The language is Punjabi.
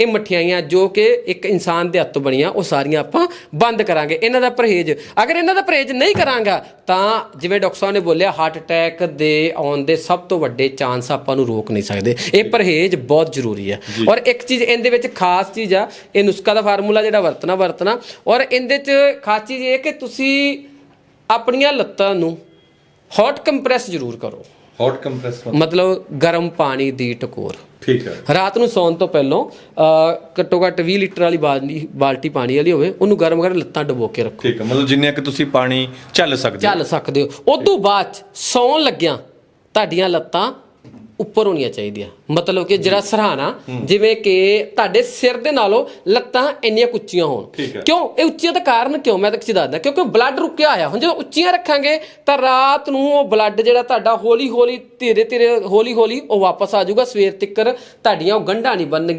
ਇਹ ਮਠਿਆਈਆਂ ਜੋ ਕਿ ਇੱਕ ਇਨਸਾਨ ਦੇ ਹੱਥੋਂ ਬਣੀਆਂ ਉਹ ਸਾਰੀਆਂ ਆਪਾਂ ਬੰਦ ਕਰਾਂਗੇ। ਇਹਨਾਂ ਦਾ ਪਰਹੇਜ਼ ਅਗਰ ਇਹਨਾਂ ਦਾ ਪਰਹੇਜ਼ ਨਹੀਂ ਕਰਾਂਗਾ ਤਾਂ ਜਿਵੇਂ ਡਾਕਟਰ ਸਾਹਿਬ ਨੇ ਬੋਲਿਆ ਹਾਰਟ ਅਟੈਕ ਦੇ ਆਉਣ ਦੇ ਸਭ ਤੋਂ ਵੱਡੇ ਚਾਂਸ ਆਪਾਂ ਨੂੰ ਰੋਕ ਨਹੀਂ ਸਕਦੇ। ਇਹ ਪਰਹੇਜ਼ ਬਹੁਤ ਜ਼ਰੂਰੀ ਹੈ। ਔਰ ਇੱਕ ਚੀਜ਼ ਇਹਦੇ ਵਿੱਚ ਖਾਸ ਚੀਜ਼ ਆ ਇਹ ਨੁਸਖਾ ਦਾ ਫਾਰਮੂਲਾ ਜਿਹੜਾ ਵਰਤਣਾ ਵਰਤਣਾ। ਔਰ ਇਹਦੇ 'ਚ ਖਾਸ ਚੀਜ਼ ਇਹ ਕਿ ਤੁਸੀਂ ਆਪਣੀਆਂ ਲੱਤਾਂ ਨੂੰ ਹੌਟ ਕੰਪਰੈਸ ਜ਼ਰੂਰ ਕਰੋ। ਹੌਟ ਕੰਪਰੈਸ ਮਤਲਬ ਗਰਮ ਪਾਣੀ ਦੀ ਟਕੋਰ। ਠੀਕ ਹੈ। ਰਾਤ ਨੂੰ ਸੌਣ ਤੋਂ ਪਹਿਲਾਂ ਘੱਟੋ ਘੱਟ 20 ਲੀਟਰ ਵਾਲੀ ਬਾਲਟੀ ਬਾਲਟੀ ਪਾਣੀ ਵਾਲੀ ਹੋਵੇ ਉਹਨੂੰ ਗਰਮ ਕਰਕੇ ਲੱਤਾਂ ਡੁਬੋ ਕੇ ਰੱਖੋ। ਠੀਕ ਹੈ ਮਤਲਬ ਜਿੰਨੇ ਕਿ ਤੁਸੀਂ ਪਾਣੀ ਝੱਲ ਸਕਦੇ ਹੋ। ਚੱਲ ਸਕਦੇ ਹੋ। ਉਦੋਂ ਬਾਅਦ 'ਚ ਸੌਣ ਲੱਗਿਆ ਤੁਹਾਡੀਆਂ ਲੱਤਾਂ ਉੱਪਰ ਹੋਣੀਆਂ ਚਾਹੀਦੀਆਂ। ਮਤਲਬ ਕਿ ਜਿਹੜਾ ਸਰਾਣਾ ਜਿਵੇਂ ਕਿ ਤੁਹਾਡੇ ਸਿਰ ਦੇ ਨਾਲੋਂ ਲੱਤਾਂ ਇੰਨੀਆਂ ਉੱਚੀਆਂ ਹੋਣ। ਠੀਕ ਹੈ। ਕਿਉਂ? ਇਹ ਉੱਚੀਆਂ ਦਾ ਕਾਰਨ ਕਿਉਂ? ਮੈਂ ਤਾਂ ਕਿਸੇ ਦੱਸਦਾ। ਕਿਉਂਕਿ ਬਲੱਡ ਰੁਕਿਆ ਆਇਆ ਹੁਣ ਜਦੋਂ ਉੱਚੀਆਂ ਰੱਖਾਂਗੇ ਤਾਂ ਰਾਤ ਨੂੰ ਉਹ ਬਲੱਡ ਜਿਹੜਾ ਤੁਹਾਡਾ ਹੌਲੀ ਹੌਲੀ ਧੀਰੇ ਧੀਰੇ ਹੌਲੀ ਹੌਲੀ ਉਹ ਵਾਪਸ ਆ ਜਾਊਗਾ। ਸਵੇਰ ਤੱਕ ਤੁਹਾਡੀਆਂ ਉਹ ਗੰਢਾਂ ਨਹੀਂ ਬਣਨਗੀਆਂ।